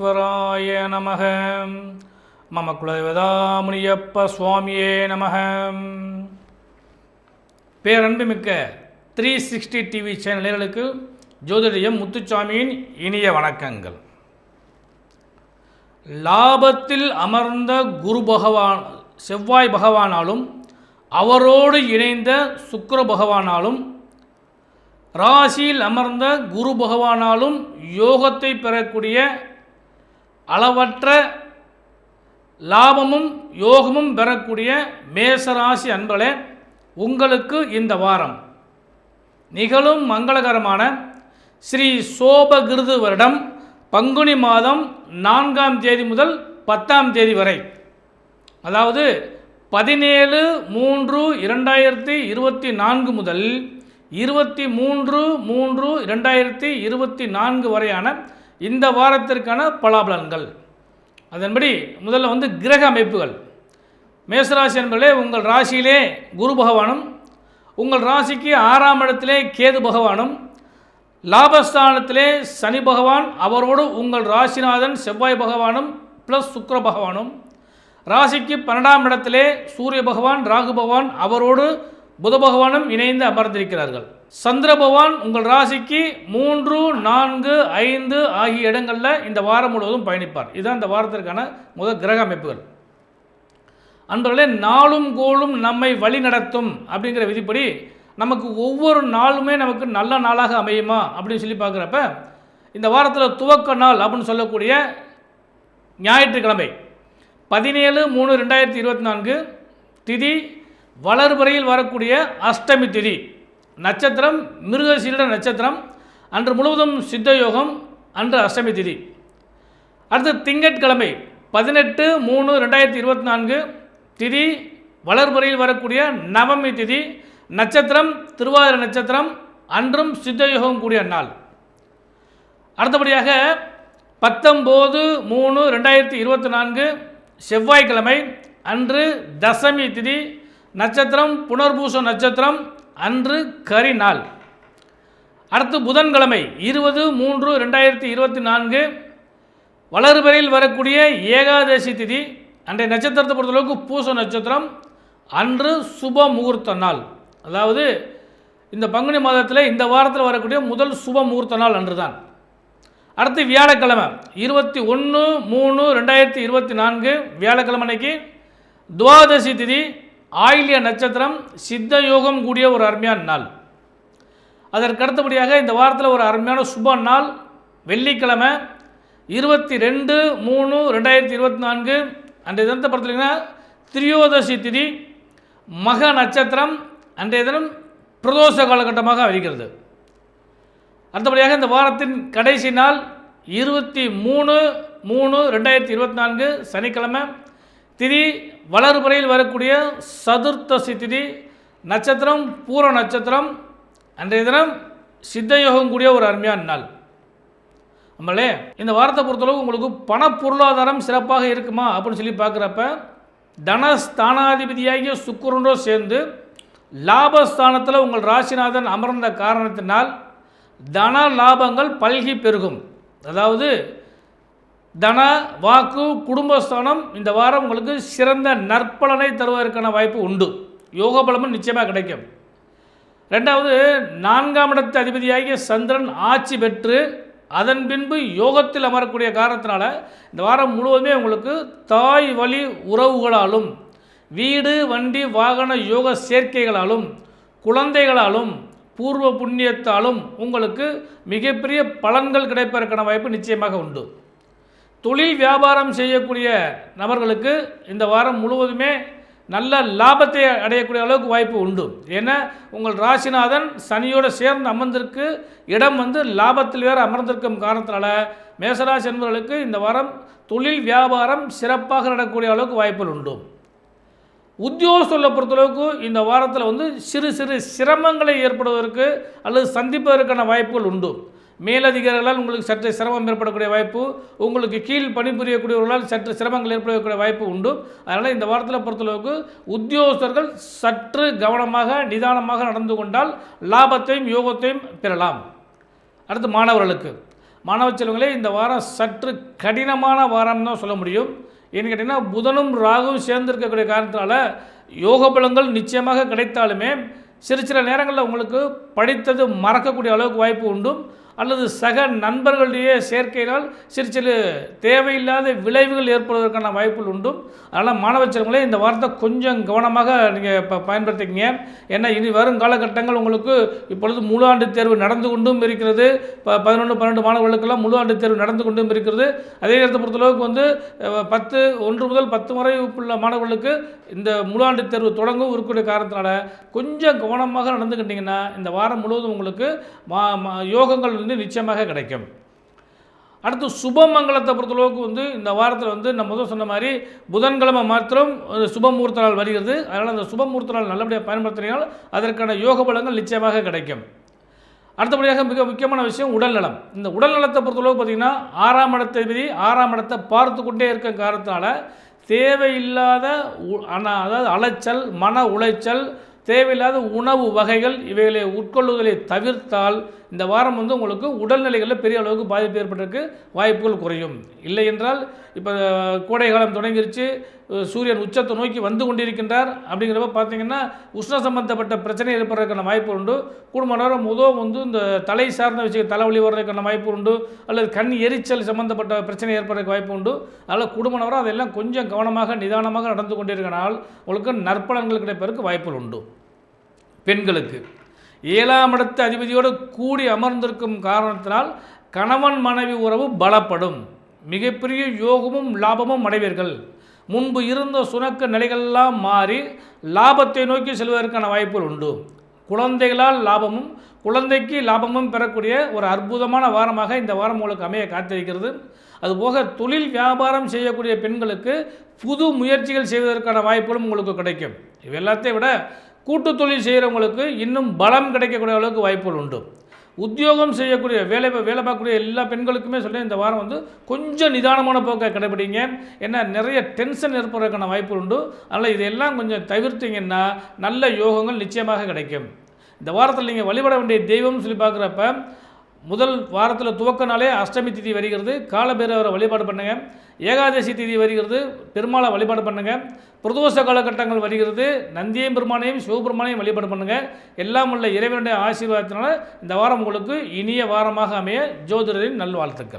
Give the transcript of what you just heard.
விக்னேஸ்வராய நமக. மம குலதேவதாமுனியப்ப சுவாமியே நமக. பேரன்புமிக்க த்ரீ சிக்ஸ்டி டிவி சேனல்களுக்கு ஜோதிடம் முத்துச்சாமியின் இனிய வணக்கங்கள். லாபத்தில் அமர்ந்த குரு பகவான் செவ்வாய் பகவானாலும் அவரோடு இணைந்த சுக்கர பகவானாலும் ராசியில் அமர்ந்த குரு பகவானாலும் யோகத்தை பெறக்கூடிய அளவற்ற லாபமும் யோகமும் பெறக்கூடிய மேசராசி அன்பர்களே உங்களுக்கு இந்த வாரம் நிகழும் மங்களகரமான ஸ்ரீ சோபகிருது வருடம் பங்குனி மாதம் நான்காம் தேதி முதல் பத்தாம் தேதி வரை. அதாவது பதினேழு மூன்று இரண்டாயிரத்தி இருபத்தி நான்கு முதல் இருபத்தி மூன்று மூன்று இரண்டாயிரத்தி இருபத்தி நான்கு வரையான இந்த வாரத்திற்கான பலாபலன்கள். அதன்படி முதல்ல வந்து கிரக அமைப்புகள். மேசராசி என்பதே உங்கள் ராசியிலே குரு பகவானும் உங்கள் ராசிக்கு ஆறாம் இடத்திலே கேது பகவானும் லாபஸ்தானத்திலே சனி பகவான் அவரோடு உங்கள் ராசிநாதன் செவ்வாய் பகவானும் ப்ளஸ் சுக்கர பகவானும். ராசிக்கு பன்னெண்டாம் இடத்திலே சூரிய பகவான் ராகு பகவான் அவரோடு புத பகவானும் இணைந்து அமர்ந்திருக்கிறார்கள். சந்திர பகவான் உங்கள் ராசிக்கு மூன்று நான்கு ஐந்து ஆகிய இடங்களில் இந்த வாரம் முழுவதும் பயணிப்பார். இதுதான் இந்த வாரத்திற்கான முதல் கிரக அமைப்புகள். அன்பர்களே நாளும் கோளும் நம்மை வழி நடத்தும் அப்படிங்கிற விதிப்படி நமக்கு ஒவ்வொரு நாளுமே நமக்கு நல்ல நாளாக அமையுமா அப்படின்னு சொல்லி பார்க்குறப்ப இந்த வாரத்தில் துவக்க நாள் அப்படின்னு சொல்லக்கூடிய ஞாயிற்றுக்கிழமை பதினேழு மூணு ரெண்டாயிரத்தி இருபத்தி நான்கு திதி வளர்வரையில் வரக்கூடிய அஷ்டமி திதி. நட்சத்திரம் மிருகசீட நட்சத்திரம் அன்று முழுவதும் சித்த யோகம் அன்று அஷ்டமி திதி. அடுத்து திங்கட்கிழமை பதினெட்டு மூணு ரெண்டாயிரத்தி இருபத்தி நான்கு திதி வளர்வரையில் வரக்கூடிய நவமி திதி நட்சத்திரம் திருவாதிர நட்சத்திரம் அன்றும் சித்த யோகம் கூடிய நாள். அடுத்தபடியாக பத்தொம்போது மூணு ரெண்டாயிரத்தி இருபத்தி நான்கு செவ்வாய்க்கிழமை அன்று தசமி திதி நட்சத்திரம் புனர்பூச நட்சத்திரம் அன்று கரி நாள். அடுத்து புதன்கிழமை இருபது மூன்று ரெண்டாயிரத்தி இருபத்தி நான்கு வளர்வரையில் வரக்கூடிய ஏகாதசி திதி. அன்றைய நட்சத்திரத்தை பொறுத்தளவுக்கு பூச நட்சத்திரம் அன்று சுப முகூர்த்த நாள். அதாவது இந்த பங்குனி மாதத்தில் இந்த வாரத்தில் வரக்கூடிய முதல் சுப முகூர்த்த நாள் அன்று தான் அடுத்து வியாழக்கிழமை இருபத்தி ஒன்று மூணு ரெண்டாயிரத்தி இருபத்தி நான்கு வியாழக்கிழமை அன்னைக்கு துவாதசி திதி. ஆயில்ய நட்சத்திரம் சித்த யோகம் கூடிய ஒரு அருமையான நாள். அதற்கு அடுத்தபடியாக இந்த வாரத்தில் ஒரு அருமையான சுப நாள் வெள்ளிக்கிழமை இருபத்தி ரெண்டு மூணு ரெண்டாயிரத்தி இருபத்தி நான்கு. அன்றைய தினத்தை பார்த்தீங்கன்னா திரியோதசி திதி மக நட்சத்திரம் அன்றைய தினம் பிரதோஷ காலகட்டமாக இருக்கிறது அடுத்தபடியாக இந்த வாரத்தின் கடைசி நாள் இருபத்தி மூணு மூணு ரெண்டாயிரத்தி இருபத்தி நான்கு சனிக்கிழமை திதி வளர்முறையில் வரக்கூடிய சதுர்த்தசி திதி நட்சத்திரம் பூர நட்சத்திரம் அன்றைய தினம் சித்தயோகம் கூடிய ஒரு அருமையான நாள். நம்மளே இந்த வாரத்தை பொறுத்தளவு உங்களுக்கு பண பொருளாதாரம் சிறப்பாக இருக்குமா அப்படின்னு சொல்லி பார்க்குறப்ப தனஸ்தானாதிபதியாகிய சுக்குரனோ சேர்ந்து லாபஸ்தானத்தில் உங்கள் ராசிநாதன் அமர்ந்த காரணத்தினால் தன லாபங்கள் பல்கி பெருகும். அதாவது தன வாக்கு குடும்பஸ்தானம் இந்த வாரம் உங்களுக்கு சிறந்த நற்பலனை தருவதற்கான வாய்ப்பு உண்டு. யோக பலமும் நிச்சயமாக கிடைக்கும். ரெண்டாவது நான்காம் இடத்து அதிபதியாகிய சந்திரன் ஆட்சி பெற்று அதன் பின்பு யோகத்தில் அமரக்கூடிய காரணத்தினால இந்த வாரம் முழுவதுமே உங்களுக்கு தாய் வழி உறவுகளாலும் வீடு வண்டி வாகன யோக சேர்க்கைகளாலும் குழந்தைகளாலும் பூர்வ புண்ணியத்தாலும் உங்களுக்கு மிகப்பெரிய பலன்கள் கிடைப்பதற்கான வாய்ப்பு நிச்சயமாக உண்டு. தொழில் வியாபாரம் செய்யக்கூடிய நபர்களுக்கு இந்த வாரம் முழுவதுமே நல்ல லாபத்தை அடையக்கூடிய அளவுக்கு வாய்ப்பு உண்டு. ஏன்னா உங்கள் ராசிநாதன் சனியோடு சேர்ந்து அமர்ந்திருக்கு இடம் வந்து லாபத்தில் வேறு அமர்ந்திருக்கும் காரணத்தினால மேசராசி என்பவர்களுக்கு இந்த வாரம் தொழில் வியாபாரம் சிறப்பாக நடக்கக்கூடிய அளவுக்கு வாய்ப்புகள் உண்டு. உத்தியோகஸ்தலை பொறுத்தளவுக்கு இந்த வாரத்தில் வந்து சிறு சிறு சிரமங்களை ஏற்படுவதற்கு அல்லது சந்திப்பதற்கான வாய்ப்புகள் உண்டு. மேலதிகாரிகளால் உங்களுக்கு சற்று சிரமம் ஏற்படக்கூடிய வாய்ப்பு உங்களுக்கு கீழ் பணிபுரியக்கூடியவர்களால் சற்று சிரமங்கள் ஏற்படக்கூடிய வாய்ப்பு உண்டு. அதனால் இந்த வாரத்தில் பொறுத்தளவுக்கு உத்தியோகஸ்தர்கள் சற்று கவனமாக நிதானமாக நடந்து கொண்டால் லாபத்தையும் யோகத்தையும் பெறலாம். அடுத்து மாணவர்களுக்கு. மாணவ செல்வங்களே இந்த வாரம் சற்று கடினமான வாரம் தான் சொல்ல முடியும். ஏன்னு கேட்டிங்கன்னா புதனும் ராகுவும் சேர்ந்து இருக்கக்கூடிய காரணத்தினால யோக பலங்கள் நிச்சயமாக கிடைத்தாலுமே சிறு சில நேரங்களில் உங்களுக்கு படித்தது மறக்கக்கூடிய அளவுக்கு வாய்ப்பு உண்டு அல்லது சக நண்பர்களுடைய சேர்க்கையினால் சிறு சிறு தேவையில்லாத விளைவுகள் ஏற்படுவதற்கான வாய்ப்புகள் உண்டு அதனால் மாணவ செல்வங்களே இந்த வாரத்தை கொஞ்சம் கவனமாக நீங்கள் இப்போ பயன்படுத்திக்கங்க. ஏன்னா இனி வரும் காலகட்டங்கள் உங்களுக்கு இப்பொழுது முழு ஆண்டு தேர்வு நடந்து கொண்டும் இருக்கிறது. இப்போ பதினொன்று பன்னெண்டு மாணவர்களுக்கெல்லாம் முழு ஆண்டு தேர்வு நடந்து கொண்டும் இருக்கிறது. அதே நேரத்தை பொறுத்தளவுக்கு வந்து பத்து ஒன்று முதல் பத்து வரை உள்ள மாணவர்களுக்கு இந்த முழு ஆண்டு தேர்வு தொடங்கும் இருக்கக்கூடிய காரணத்தினால கொஞ்சம் கவனமாக நடந்துக்கிட்டிங்கன்னா இந்த வாரம் முழுவதும் உங்களுக்கு மா மா- யோகங்கள் வந்து நிச்சயமாக கிடைக்கும். அடுத்து சுபமங்கலத்தை பொறுத்தளவுக்கு வந்து இந்த வாரத்தில் வந்து நம்ம முதல் சொன்ன மாதிரி புதன்கிழமை மாத்திரம் சுபமூர்த்த நாள் வருகிறது. அதனால் அந்த சுபமூர்த்த நாள் நல்லபடியாக பயன்படுத்தினால் அதற்கான யோக பலங்கள் நிச்சயமாக கிடைக்கும். அடுத்தபடியாக மிக முக்கியமான விஷயம் உடல்நலம் இந்த உடல்நலத்தை பொறுத்தளவுக்கு பார்த்திங்கன்னா ஆறாம் இடத்தை விதி ஆறாம் இடத்தை பார்த்து கொண்டே இருக்க காரணத்தால் தேவையில்லாத அதாவது அலைச்சல் மன உளைச்சல் தேவையில்லாத உணவு வகைகள் இவைகளை உட்கொள்ளுதலை தவிர்த்தால் இந்த வாரம் வந்து உங்களுக்கு உடல்நிலைகளில் பெரிய அளவுக்கு பாதிப்பு ஏற்பட்டிருக்கு வாய்ப்புகள் குறையும். இல்லை என்றால் இப்போ கோடை காலம் தொடங்கிருச்சு சூரியன் உச்சத்தை நோக்கி வந்து கொண்டிருக்கின்றார் அப்படிங்கிறப்ப பார்த்தீங்கன்னா உஷ்ண சம்பந்தப்பட்ட பிரச்சனை ஏற்படுறதுக்கான வாய்ப்பு உண்டு. குடும்ப நேரம் முதல் வந்து இந்த தலை சார்ந்த விஷயம் தலைவலி வர்றதுக்கான வாய்ப்பு உண்டு அல்லது கண் எரிச்சல் சம்பந்தப்பட்ட பிரச்சனை ஏற்படுறதுக்கு வாய்ப்பு உண்டு. அதனால் குடும்ப நேரம் அதெல்லாம் கொஞ்சம் கவனமாக நிதானமாக நடந்து கொண்டிருக்கனால் உங்களுக்கு நற்பலன்கள் கிடைப்பதற்கு வாய்ப்புகள் உண்டு. பெண்களுக்கு. ஏழாம் இடத்து அதிபதியோடு கூடி அமர்ந்திருக்கும் காரணத்தினால் கணவன் மனைவி உறவு பலப்படும். மிகப்பெரிய யோகமும் லாபமும் அடைவீர்கள். முன்பு இருந்த சுணக்க நிலைகள்லாம் மாறி லாபத்தை நோக்கி செல்வதற்கான வாய்ப்புகள் உண்டு. குழந்தைகளால் லாபமும் குழந்தைக்கு லாபமும் பெறக்கூடிய ஒரு அற்புதமான வாரமாக இந்த வாரம் உங்களுக்கு அமைய காத்திருக்கிறது. அதுபோக தொழில் வியாபாரம் செய்யக்கூடிய பெண்களுக்கு புது முயற்சிகள் செய்வதற்கான வாய்ப்புகளும் உங்களுக்கு கிடைக்கும். இவை எல்லாத்தையும் விட கூட்டு தொழில் செய்கிறவங்களுக்கு இன்னும் பலம் கிடைக்கக்கூடிய அளவுக்கு வாய்ப்புகள் உண்டு. உத்தியோகம் செய்யக்கூடிய வேலை வேலை பார்க்கக்கூடிய எல்லா பெண்களுக்குமே சொல்லி இந்த வாரம் வந்து கொஞ்சம் நிதானமான போக்கை கடைபிடிங்க. ஏன்னா நிறைய டென்ஷன் ஏற்படுறதுக்கான வாய்ப்புகள் உண்டு. அதனால் இதெல்லாம் கொஞ்சம் தவிர்த்தீங்கன்னா நல்ல யோகங்கள் நிச்சயமாக கிடைக்கும். இந்த வாரத்தில் நீங்கள் வழிபட வேண்டிய தெய்வம்னு சொல்லி பார்க்குறப்ப முதல் வாரத்தில் துவக்க நாளே அஷ்டமி திதி வருகிறது. காலபேரவரை வழிபாடு பண்ணுங்க. ஏகாதசி திதி வருகிறது. பெருமாளை வழிபாடு பண்ணுங்க. பிரதோஷ காலகட்டங்கள் வருகிறது. நந்தியம் பெருமானையும் சிவபெருமானையும் வழிபாடு பண்ணுங்க. எல்லாம் உள்ள இறைவனுடைய ஆசீர்வாதத்தினால இந்த வாரம் உங்களுக்கு இனிய வாரமாக அமைய ஜோதிடரின் நல்வாழ்த்துக்கள்.